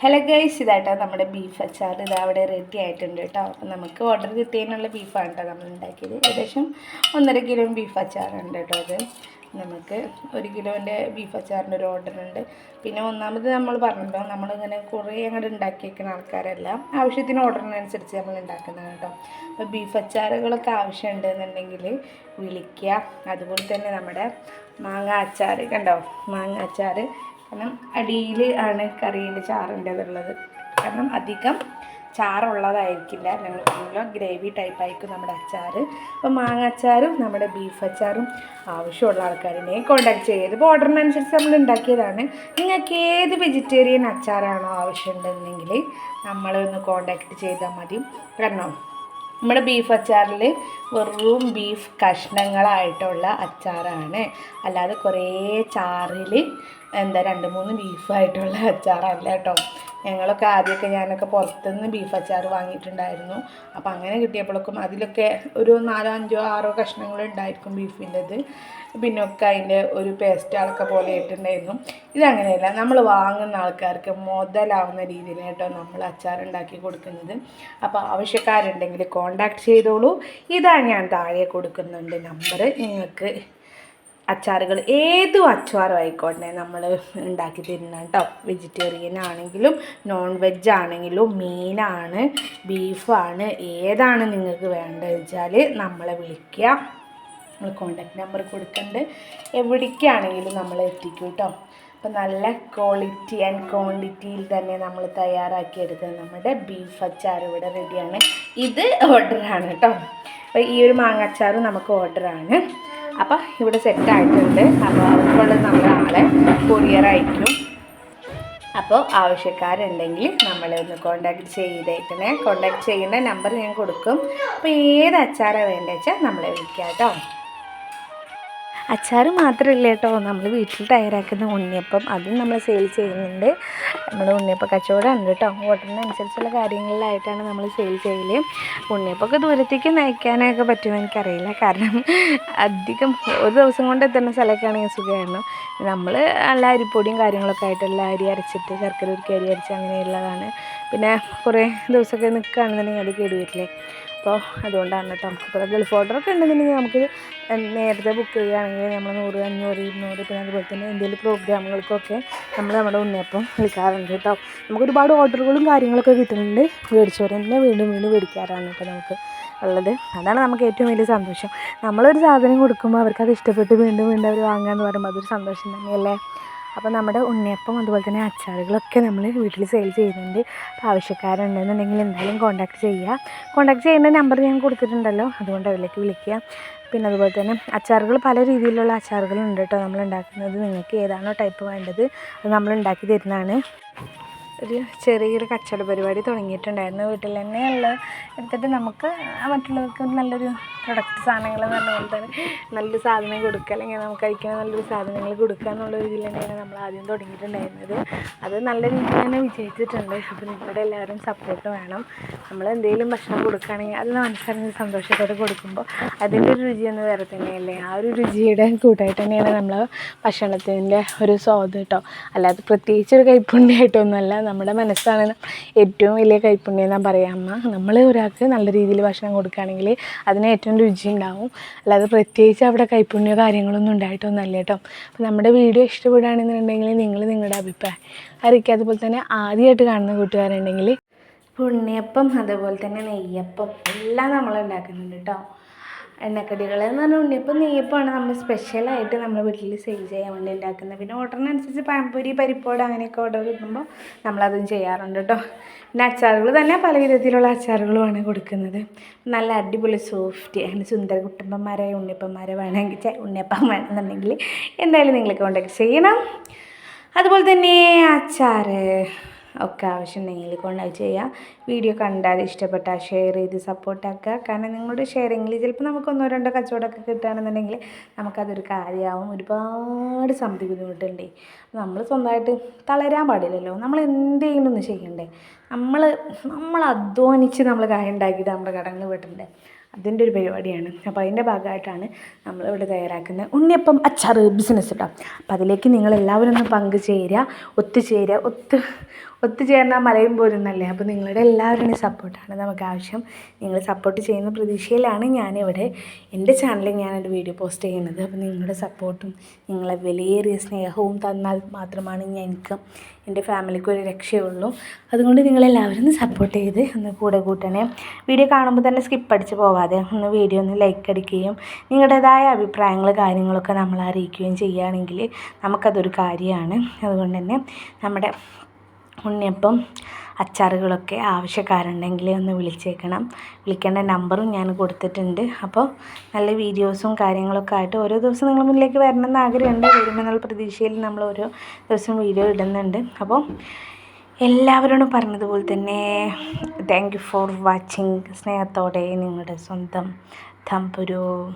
Hello guys ഇതാട്ടോ നമ്മുടെ beef അച്ചാർ. ഇത് അവിടെ റെഡി ആയിട്ടുണ്ട് കേട്ടോ അപ്പം നമുക്ക് ഓർഡർ കിട്ടിയതിനുള്ള ബീഫാണ് കേട്ടോ നമ്മൾ ഉണ്ടാക്കിയത്. ഏകദേശം ഒന്നര കിലോ ബീഫ് അച്ചാറുണ്ട് കേട്ടോ അത്. നമുക്ക് ഒരു കിലോന്റെ ബീഫ് അച്ചാറിന്റെ ഒരു ഓർഡർ ഉണ്ട്. പിന്നെ ഒന്നാമത് നമ്മൾ പറഞ്ഞല്ലോ നമ്മളിങ്ങനെ കുറേ അങ്ങോട്ട് ഉണ്ടാക്കിയേക്കുന്ന ആൾക്കാരല്ല. ആവശ്യത്തിന് ഓർഡറിനനുസരിച്ച് നമ്മൾ ഉണ്ടാക്കുന്നത് കേട്ടോ അപ്പോൾ ബീഫ് അച്ചാറുകളൊക്കെ ആവശ്യമുണ്ട് എന്നുണ്ടെങ്കിൽ വിളിക്കുക. അതുപോലെ തന്നെ നമ്മുടെ മാങ്ങ അച്ചാർ. കണ്ടോ? മാങ്ങ അച്ചാർ. കാരണം അടിയിൽ ആണ് കറീന്റെ ചാറിന്റെതുള്ളത്. കാരണം അധികം ചാറുള്ളതായിരിക്കില്ല. ഞങ്ങൾ പറഞ്ഞല്ലോ ഗ്രേവി ടൈപ്പ് ആയിരിക്കും നമ്മുടെ അച്ചാർ അപ്പോൾ മാങ്ങ അച്ചാറും നമ്മുടെ ബീഫ് അച്ചാറും ആവശ്യമുള്ള ആൾക്കാരിനെ കോണ്ടാക്ട് ചെയ്യരുത് ഇപ്പോൾ ഓർഡറിനനുസരിച്ച് നമ്മൾ ഉണ്ടാക്കിയതാണ്. നിങ്ങൾക്ക് ഏത് വെജിറ്റേറിയൻ അച്ചാറാണോ ആവശ്യമുണ്ടെന്നെങ്കിൽ നമ്മളൊന്ന് കോണ്ടാക്ട് ചെയ്താൽ മതി. കാരണം നമ്മുടെ ബീഫ് അച്ചാറിൽ വെറും ബീഫ് കഷ്ണങ്ങളായിട്ടുള്ള അച്ചാറാണ്. അല്ലാതെ കുറേ ചാറിൽ എന്താ രണ്ട് മൂന്ന് ബീഫായിട്ടുള്ള അച്ചാറല്ല കേട്ടോ. ഞങ്ങളൊക്കെ ആദ്യമൊക്കെ ഞാനൊക്കെ പുറത്തുനിന്ന് ബീഫ് അച്ചാർ വാങ്ങിയിട്ടുണ്ടായിരുന്നു. അപ്പോൾ അങ്ങനെ കിട്ടിയപ്പോഴേക്കും അതിലൊക്കെ ഒരു നാലോ അഞ്ചോ ആറോ കഷ്ണങ്ങൾ ഉണ്ടായിരിക്കും ബീഫിന്റെത്. പിന്നെ ഒക്കെ അതിന്റെ ഒരു പേസ്റ്റുകളൊക്കെ പോലെ ഇട്ടുണ്ടായിരുന്നു ഇതങ്ങനെയല്ല നമ്മൾ വാങ്ങുന്ന ആൾക്കാർക്ക് മുതലാവുന്ന രീതിയിൽ കേട്ടോ നമ്മൾ അച്ചാർ ഉണ്ടാക്കി കൊടുക്കുന്നത്. അപ്പോൾ ആവശ്യക്കാരുണ്ടെങ്കിൽ കോണ്ടാക്ട് ചെയ്തോളൂ. ഇതാണ് ഞാൻ താഴെ കൊടുക്കുന്നുണ്ട് നമ്പർ നിങ്ങൾക്ക് അച്ചാറുകൾ ഏതും അച്ചാറും ആയിക്കോട്ടെ നമ്മൾ ഉണ്ടാക്കി തരുന്ന കേട്ടോ. വെജിറ്റേറിയൻ ആണെങ്കിലും നോൺ വെജ് ആണെങ്കിലും മീനാണ് ബീഫാണ് ഏതാണ് നിങ്ങൾക്ക് വേണ്ടത് വെച്ചാൽ നമ്മളെ വിളിക്കുക. നമ്മൾ കോണ്ടാക്ട് നമ്പർ കൊടുക്കുന്നുണ്ട് എവിടേക്കാണെങ്കിലും നമ്മൾ എത്തിക്കും കേട്ടോ. അപ്പോൾ നല്ല ക്വാളിറ്റി ആൻഡ് ക്വാണ്ടിറ്റിയിൽ തന്നെ നമ്മൾ തയ്യാറാക്കി എടുത്തത് നമ്മുടെ ബീഫ് അച്ചാർ ഇവിടെ റെഡിയാണ് ഇത് ഓർഡറാണ് കേട്ടോ. അപ്പോൾ ഈ ഒരു മാങ്ങ അച്ചാറും നമുക്ക് ഓർഡറാണ് അപ്പോൾ ഇവിടെ സെറ്റ് ആയിട്ടുണ്ട് അപ്പോൾ അവർക്കുള്ള നമ്മൾ ആളെ കൊറിയർ അയക്കും അപ്പോൾ ആവശ്യക്കാരുണ്ടെങ്കിൽ നമ്മളെ ഒന്ന് കോണ്ടാക്ട് ചെയ്തേക്കണേ. കോണ്ടാക്ട് ചെയ്യുന്ന നമ്പർ ഞാൻ കൊടുക്കും. അപ്പോൾ ഏത് അച്ചാറാണ് വേണ്ടത് വെച്ചാൽ നമ്മളെ വിളിക്കാം കേട്ടോ അച്ചാർ മാത്രമല്ല കേട്ടോ. നമ്മൾ വീട്ടിൽ തയ്യാറാക്കുന്ന ഉണ്ണിയപ്പം അതും നമ്മൾ സെയിൽ ചെയ്യുന്നുണ്ട്. നമ്മൾ ഉണ്ണിയപ്പം കച്ചവടമാണ് കേട്ടോ. ഓട്ടറിനനുസരിച്ചുള്ള കാര്യങ്ങളിലായിട്ടാണ് നമ്മൾ സെയിൽ ചെയ്യൽ ഉണ്ണിയപ്പൊക്കെ ദൂരത്തേക്ക് നയിക്കാനൊക്കെ പറ്റുമോ എനിക്കറിയില്ല. കാരണം അധികം ഒരു ദിവസം കൊണ്ട് എത്തുന്ന സ്ഥലമൊക്കെ ആണെങ്കിൽ സുഖമായിരുന്നു. നമ്മൾ നല്ല അരിപ്പൊടിയും കാര്യങ്ങളൊക്കെ ആയിട്ടുള്ള അരി അരച്ചിട്ട് ശർക്കര ഉരുക്കി അരി അരച്ച് അങ്ങനെയുള്ളതാണ്. പിന്നെ കുറേ ദിവസമൊക്കെ നിൽക്കുകയാണെന്നുണ്ടെങ്കിൽ അത് കേടുവരില്ലേ? അപ്പോൾ അതുകൊണ്ടാണ് കേട്ടോ. നമുക്കിപ്പോൾ ഗൾഫ് ഓർഡറൊക്കെ ഉണ്ടെന്നുണ്ടെങ്കിൽ നമുക്ക് നേരത്തെ ബുക്ക് ചെയ്യുകയാണെങ്കിൽ നമ്മൾ നൂറ് അഞ്ഞൂറ് ഇരുന്നൂറ് പിന്നെ അതുപോലെ തന്നെ എന്തെങ്കിലും പ്രോഗ്രാമുകൾക്കൊക്കെ നമ്മൾ നമ്മുടെ ഉണ്ണിയപ്പം വിളിക്കാറുണ്ട് കേട്ടോ. നമുക്ക് ഒരുപാട് ഓർഡറുകളും കാര്യങ്ങളൊക്കെ കിട്ടുന്നുണ്ട്. മേടിച്ചവർ തന്നെ വീണ്ടും വീണ്ടും മേടിക്കാറാണ് കേട്ടോ നമുക്ക് ഉള്ളത്. അതാണ് നമുക്ക് ഏറ്റവും വലിയ സന്തോഷം. നമ്മളൊരു സാധനം കൊടുക്കുമ്പോൾ അവർക്ക് അത് ഇഷ്ടപ്പെട്ട് വീണ്ടും വീണ്ടും അവർ വാങ്ങുക എന്ന് പറയുമ്പോൾ അതൊരു സന്തോഷം തന്നെയല്ലേ? അപ്പോൾ നമ്മുടെ ഉണ്ണിയപ്പം അതുപോലെ തന്നെ അച്ചാറുകളൊക്കെ നമ്മൾ വീട്ടിൽ സെയിൽ ചെയ്യുന്നുണ്ട്. അപ്പോൾ ആവശ്യക്കാരുണ്ടെന്നുണ്ടെങ്കിൽ എന്തായാലും കോൺടാക്ട് ചെയ്യുക. കോൺടാക്ട് ചെയ്യേണ്ട നമ്പർ ഞാൻ കൊടുത്തിട്ടുണ്ടല്ലോ അതുകൊണ്ട് അതിലേക്ക് വിളിക്കുക. പിന്നെ അതുപോലെ തന്നെ അച്ചാറുകൾ പല രീതിയിലുള്ള അച്ചാറുകളുണ്ട് കേട്ടോ നമ്മൾ ഉണ്ടാക്കുന്നത്. നിങ്ങൾക്ക് ഏതാണോ ടൈപ്പ് വേണ്ടത് അത് നമ്മൾ ഉണ്ടാക്കി തരുന്നതാണ്. ഒരു ചെറിയൊരു കച്ചവട പരിപാടി തുടങ്ങിയിട്ടുണ്ടായിരുന്നു. വീട്ടിൽ തന്നെയുള്ള എടുത്തിട്ട് നമുക്ക് മറ്റുള്ളവർക്ക് നല്ലൊരു പ്രൊഡക്റ്റ് സാധനങ്ങൾ എന്ന് പറഞ്ഞ പോലെ തന്നെ നല്ലൊരു സാധനം കൊടുക്കുക. അല്ലെങ്കിൽ നമുക്ക് കഴിക്കുന്ന നല്ലൊരു സാധനങ്ങൾ കൊടുക്കുക എന്നുള്ള രീതിയിൽ തന്നെയാണ് നമ്മൾ ആദ്യം തുടങ്ങിയിട്ടുണ്ടായിരുന്നത്. അത് നല്ല രീതിയിൽ തന്നെ വിജയിച്ചിട്ടുണ്ട്. അപ്പോൾ നിങ്ങളുടെ എല്ലാവരും സപ്പോർട്ട് വേണം. നമ്മൾ എന്തെങ്കിലും ഭക്ഷണം കൊടുക്കുകയാണെങ്കിൽ അത് മനസ്സറിഞ്ഞ് സന്തോഷത്തോടെ കൊടുക്കുമ്പോൾ അതിന്റെ ഒരു രുചി എന്ന് വേറെ തന്നെയല്ലേ? ആ ഒരു രുചിയുടെ കൂട്ടായിട്ട് തന്നെയാണ് നമ്മൾ ഭക്ഷണത്തിന്റെ ഒരു സ്വാദ് കേട്ടോ. അല്ലാതെ പ്രത്യേകിച്ച് ഒരു കൈപ്പുണ്യമായിട്ടൊന്നുമല്ല നമ്മുടെ മനസ്സാണ് ഏറ്റവും വലിയ കൈപ്പുണ്യം ഞാൻ പറയാം. അമ്മ നമ്മൾ ഒരാൾക്ക് നല്ല രീതിയിൽ ഭക്ഷണം കൊടുക്കുകയാണെങ്കിൽ അതിന് ഏറ്റവും രുചി ഉണ്ടാവും. അല്ലാതെ പ്രത്യേകിച്ച് അവിടെ കൈപ്പുണ്യോ കാര്യങ്ങളൊന്നും ഉണ്ടായിട്ടൊന്നുമല്ല കേട്ടോ. അപ്പോൾ നമ്മുടെ വീഡിയോ ഇഷ്ടപ്പെടുകയാണെന്നുണ്ടെങ്കിൽ നിങ്ങൾ നിങ്ങളുടെ അഭിപ്രായം അറിയിക്കുക. അതുപോലെ തന്നെ ആദ്യമായിട്ട് കാണുന്ന കൂട്ടുകാരുണ്ടെങ്കിൽ ഉണ്ണിയപ്പം അതുപോലെ തന്നെ നെയ്യപ്പം എല്ലാം നമ്മൾ ഉണ്ടാക്കുന്നുണ്ട് കേട്ടോ. എണ്ണക്കടികൾ എന്ന് പറഞ്ഞാൽ ഉണ്ണിയപ്പം നെയ്യപ്പമാണ് നമ്മൾ സ്പെഷ്യലായിട്ട് നമ്മൾ വീട്ടിൽ സെയിൽ ചെയ്യാൻ വേണ്ടി ഉണ്ടാക്കുന്നത് പിന്നെ ഓർഡറിനനുസരിച്ച് പഴംപൊരി പരിപ്പോട് അങ്ങനെയൊക്കെ ഓർഡർ കിട്ടുമ്പോൾ നമ്മളതും ചെയ്യാറുണ്ട് കേട്ടോ പിന്നെ അച്ചാറുകൾ തന്നെ പല വിധത്തിലുള്ള അച്ചാറുകളുമാണ് കൊടുക്കുന്നത്. നല്ല അടിപൊളി സോഫ്റ്റ് അങ്ങനെ സുന്ദര കുട്ടമ്പന്മാരെ ഉണ്ണിയപ്പന്മാരെ വേണമെങ്കിൽ ഉണ്ണിയപ്പം വേണമെന്നുണ്ടെങ്കിൽ എന്തായാലും നിങ്ങൾ കോണ്ടാക്ട് ചെയ്യണം. അതുപോലെ തന്നെ അച്ചാർ ഒക്കെ ആവശ്യമുണ്ടെങ്കിൽ കൊണ്ട് ചെയ്യുക വീഡിയോ കണ്ടാൽ ഇഷ്ടപ്പെട്ടാൽ ഷെയർ ചെയ്ത് സപ്പോർട്ടാക്കുക കാരണം നിങ്ങളുടെ ഷെയറിങ്ങിൽ ചിലപ്പോൾ നമുക്ക് ഒന്നോ രണ്ടോ കച്ചവടമൊക്കെ കിട്ടുകയാണെന്നുണ്ടെങ്കിൽ നമുക്കതൊരു കാര്യമാവും. ഒരുപാട് സമിതി ബുദ്ധിമുട്ടുണ്ട്. നമ്മൾ സ്വന്തമായിട്ട് തളരാൻ പാടില്ലല്ലോ. നമ്മൾ എന്തെങ്കിലും ഒന്ന് ചെയ്യണ്ടേ. നമ്മൾ നമ്മൾ അധ്വാനിച്ച് നമ്മൾ കാര്യം ഉണ്ടാക്കിയിട്ട് നമ്മുടെ കടങ്ങൾ വീട്ടണ്ടേ. അതിന്റെ ഒരു പരിപാടിയാണ്. അപ്പോൾ അതിന്റെ ഭാഗമായിട്ടാണ് നമ്മളിവിടെ തയ്യാറാക്കുന്ന ഉണ്ണിയപ്പം അച്ചാറ് ബിസിനസ് കേട്ടോ അപ്പോൾ അതിലേക്ക് നിങ്ങളെല്ലാവരും ഒന്ന് പങ്കുചേരുക ഒത്തുചേരുക ഒത്ത് ഒത്തുചേർന്നാൽ മലയും പോരുന്നല്ലേ? അപ്പോൾ നിങ്ങളുടെ എല്ലാവരുടെയും സപ്പോർട്ടാണ് നമുക്ക് ആവശ്യം. നിങ്ങൾ സപ്പോർട്ട് ചെയ്യുന്ന പ്രതീക്ഷയിലാണ് ഞാനിവിടെ എന്റെ ചാനലിൽ ഞാനൊരു വീഡിയോ പോസ്റ്റ് ചെയ്യുന്നത്. അപ്പോൾ നിങ്ങളുടെ സപ്പോർട്ടും നിങ്ങളെ വിലയേറിയ സ്നേഹവും തന്നാൽ മാത്രമാണ് ഞാൻ എനിക്ക് എന്റെ ഫാമിലിക്ക് ഒരു രക്ഷയുള്ളൂ. അതുകൊണ്ട് നിങ്ങളെല്ലാവരും ഒന്ന് സപ്പോർട്ട് ചെയ്ത് ഒന്ന് കൂടെ കൂട്ടണേ. വീഡിയോ കാണുമ്പോൾ തന്നെ സ്കിപ്പ് അടിച്ച് പോവാതെ ഒന്ന് വീഡിയോ ഒന്ന് ലൈക്ക് അടിക്കുകയും നിങ്ങളുടേതായ അഭിപ്രായങ്ങൾ കാര്യങ്ങളൊക്കെ നമ്മളെ അറിയിക്കുകയും ചെയ്യുകയാണെങ്കിൽ നമുക്കതൊരു കാര്യമാണ്. അതുകൊണ്ട് തന്നെ നമ്മുടെ ഉണ്ണിയപ്പം അച്ചാറുകളൊക്കെ ആവശ്യക്കാരുണ്ടെങ്കിൽ ഒന്ന് വിളിച്ചേക്കണം. വിളിക്കേണ്ട നമ്പറും ഞാൻ കൊടുത്തിട്ടുണ്ട്. അപ്പോൾ നല്ല വീഡിയോസും കാര്യങ്ങളൊക്കെ ആയിട്ട് ഓരോ ദിവസം നിങ്ങൾ മുന്നിലേക്ക് വരണമെന്ന് ആഗ്രഹമുണ്ട്. വരുമെന്നുള്ള പ്രതീക്ഷയിൽ നമ്മൾ ഓരോ ദിവസം വീഡിയോ ഇടുന്നുണ്ട്. അപ്പോൾ എല്ലാവരോടും പറഞ്ഞതുപോലെ തന്നെ താങ്ക് യു ഫോർ വാച്ചിങ് സ്നേഹത്തോടെ നിങ്ങളുടെ സ്വന്തം തമ്പുരു.